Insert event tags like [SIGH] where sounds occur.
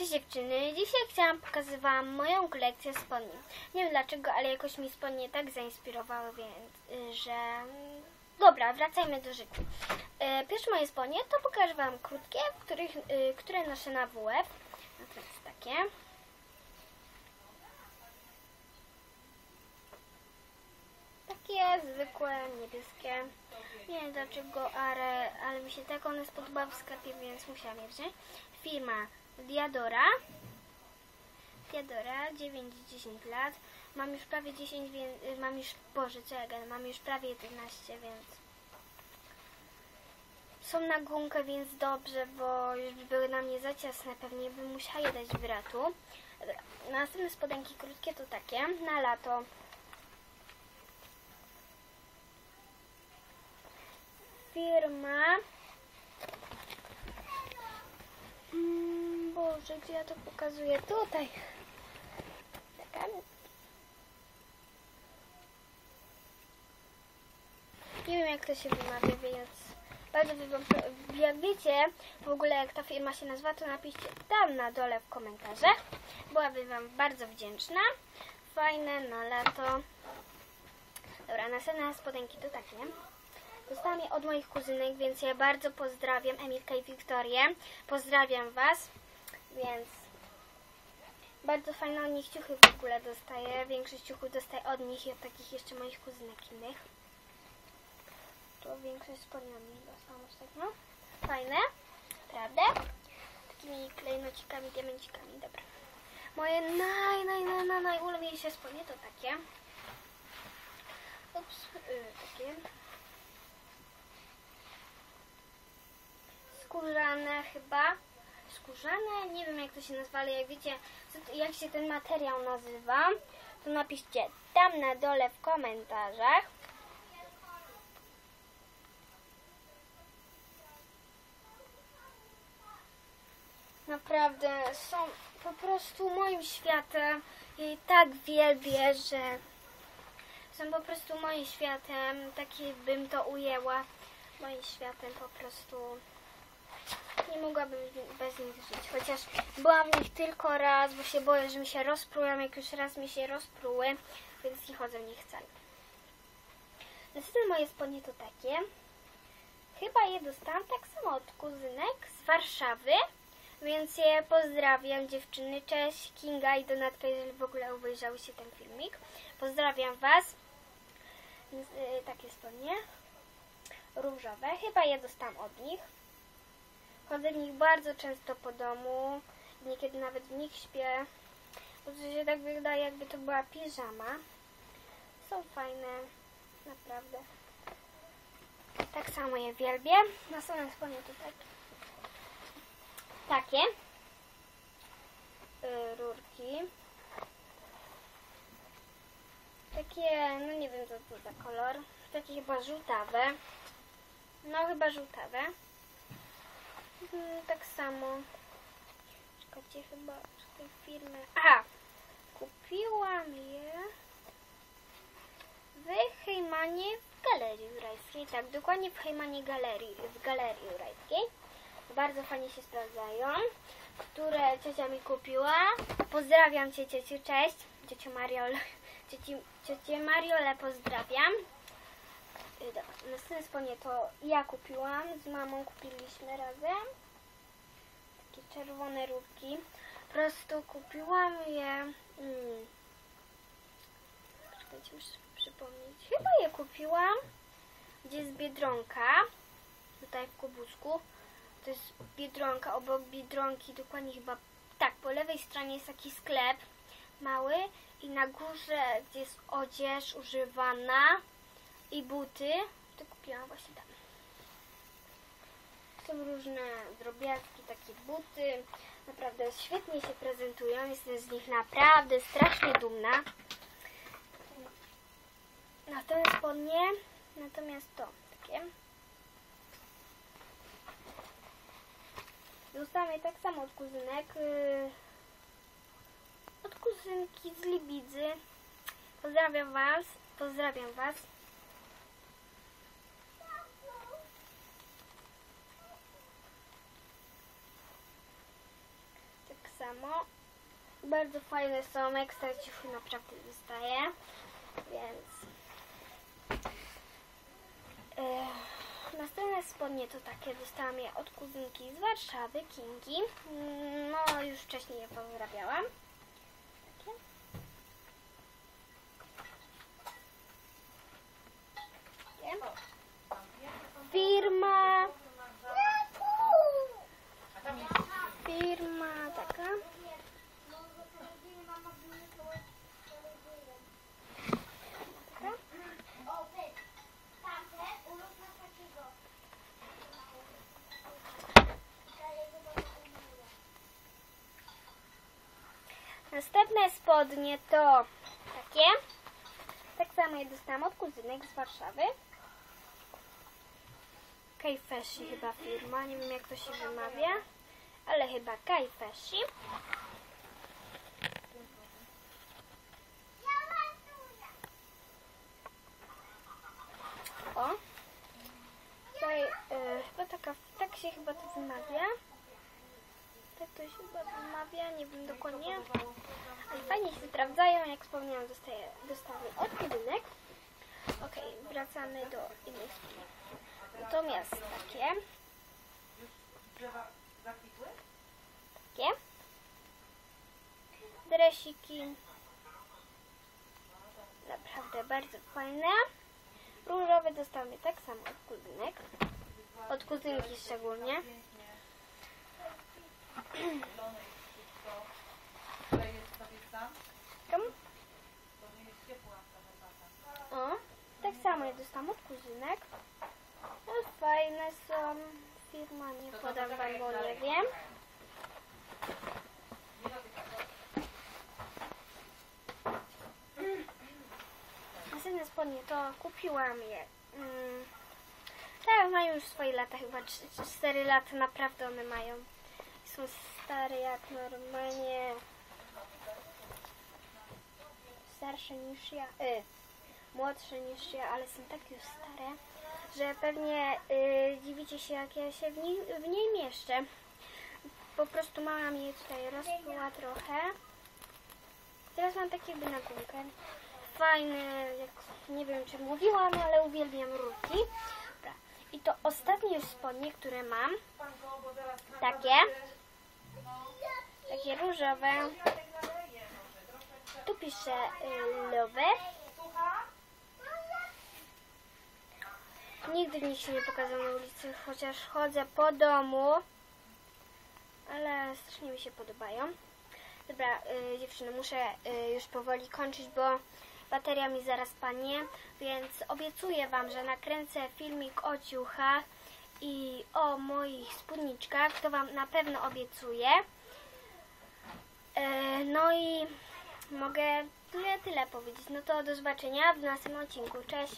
Cześć dziewczyny, dzisiaj chciałam pokazać wam moją kolekcję spodni. Nie wiem dlaczego, ale jakoś mi spodnie tak zainspirowały, więc y, że... mm, Dobra, wracajmy do życia. Pierwsze moje spodnie to pokażę wam krótkie, których, y, które noszę na WF. No to jest takie. Takie zwykłe, niebieskie. Nie wiem dlaczego, ale, ale mi się tak one spodobały w sklepie, więc musiałam je wziąć. Firma Diadora. Diadora, 9-10 lat. Mam już prawie 10, więc y, mam już, Boże, co ja mam już prawie 11, więc są na gumkę, więc dobrze, bo już by były na mnie za ciasne, pewnie bym musiała je dać bratu. Następne spodenki krótkie to takie, na lato. Firma Mm, Boże, gdzie ja to pokazuję? Tutaj. Taka. Nie wiem jak to się wymawia, więc bardzo wam, jak wiecie w ogóle jak ta firma się nazywa, to napiszcie tam na dole w komentarzach. Byłabym wam bardzo wdzięczna. Fajne na lato. Dobra, następne spodenki to takie. Dostałam je od moich kuzynek, więc ja bardzo pozdrawiam Emilkę i Wiktorię. Pozdrawiam Was, więc bardzo fajne od nich ciuchy w ogóle dostaję. Większość ciuchów dostaję od nich i od takich jeszcze moich kuzynek innych. To większość spodni od nich dostałam ostatnio. Fajne, prawda? Takimi klejnocikami, diamencikami, dobra. Moje naj, naj, naj, naj, najulubieńsze spodnie to takie. Ups, yy, takie. skórzane chyba. Skórzane, nie wiem jak to się nazywa, ale jak wiecie, jak się ten materiał nazywa, to napiszcie tam na dole w komentarzach. Naprawdę są po prostu moim światem. Je tak wielbię, że są po prostu moim światem. Taki bym to ujęła. Moim światem po prostu nie mogłabym bez nich żyć. Chociaż byłam w nich tylko raz, bo się boję, że mi się rozprują. Jak już raz mi się rozpruły, więc nie chodzę w nich wcale. Następne moje spodnie to takie. Chyba je dostałam tak samo od kuzynek z Warszawy. Więc je pozdrawiam dziewczyny. Cześć Kinga i Donatka, jeżeli w ogóle obejrzałyście ten filmik. Pozdrawiam Was. Yy, takie spodnie. Różowe. Chyba je dostałam od nich. Chodzę w nich bardzo często po domu. Niekiedy nawet w nich śpię. Bo to się tak wydaje, jakby to była piżama. Są fajne. Naprawdę. Tak samo je wielbię. Następne spodnie to takie. Takie. Yy, rurki. Takie, no nie wiem co to za kolor. Takie chyba żółtawe. No chyba żółtawe. Mm, tak samo. Czekajcie chyba z tej firmy. Aha! Kupiłam je w Hejmanie w Galerii Jurajskiej. Tak, dokładnie w Hejmanie Galerii, w Galerii Jurajskiej. Bardzo fajnie się sprawdzają. Które ciocia mi kupiła. Pozdrawiam cię ciociu, cześć. Ciociu Mariol. [LAUGHS] Cioci, ciocię pozdrawiam. Dobra, następne to ja kupiłam, z mamą kupiliśmy razem. Takie czerwone rurki. Po prostu kupiłam je. Mm, czekajcie, muszę przypomnieć. Chyba je kupiłam. Gdzie jest Biedronka. Tutaj w Kubusku. To jest Biedronka, obok Biedronki, dokładnie chyba tak, po lewej stronie jest taki sklep mały i na górze, gdzie jest odzież używana i buty, to kupiłam właśnie tam. Są różne drobiazgi, takie buty. Naprawdę świetnie się prezentują. Jestem z nich naprawdę strasznie dumna. Natomiast spodnie, natomiast to takie. Dostałam je tak samo od kuzynek. yy, Od kuzynki z Libidzy. Pozdrawiam Was. Pozdrawiam Was. Tak samo. Bardzo fajne są, ekstra ciuchy naprawdę wystaje, więc... E, następne spodnie to takie, dostałam je od kuzynki z Warszawy, Kingi. No, już wcześniej je pozdrawiałam. Takie. Takie. Firma. Firma taka. Taka. Następne spodnie to takie. Tak samo je dostałam od kuzynek z Warszawy. Kajfeshi chyba firma, nie wiem jak to się wymawia, ale chyba Kajfeshi. O, tutaj e, chyba taka, tak się chyba to wymawia. Się chyba wymawia, nie wiem dokładnie. Ale fajnie się sprawdzają, jak wspomniałam, dostaję, dostawy od budynek. Okej, wracamy do innych stron. Natomiast takie, takie dresiki, naprawdę bardzo fajne. Różowe dostamy tak samo od kuzynek, od kuzynki szczególnie. Tam. O, tak samo je dostałam od kuzynek. No, fajne są. Firma nie podam wam, bo nie wiem. Następne spodnie to kupiłam je. Mm, tak, mają już swoje lata, chyba 4 lata naprawdę one mają. Są stare jak normalnie starsze niż ja, y, młodsze niż ja, ale są tak już stare, że pewnie y, dziwicie się, jak ja się w, niej, w niej mieszczę. Po prostu mama mi je tutaj rozpyła trochę. Teraz mam takie jakby. Fajne, jak nie wiem czy mówiłam, ale uwielbiam rurki. I to ostatnie już spodnie, które mam. Takie. Takie różowe. Tu piszę y, love. Nigdy nich się nie pokazałam na ulicy, chociaż chodzę po domu. Ale strasznie mi się podobają. Dobra, y, dziewczyny, muszę y, już powoli kończyć, bo bateria mi zaraz panie, więc obiecuję Wam, że nakręcę filmik o ciuchach i o moich spódniczkach. To Wam na pewno obiecuję. E, no i mogę tyle, tyle powiedzieć. No to do zobaczenia w następnym odcinku. Cześć!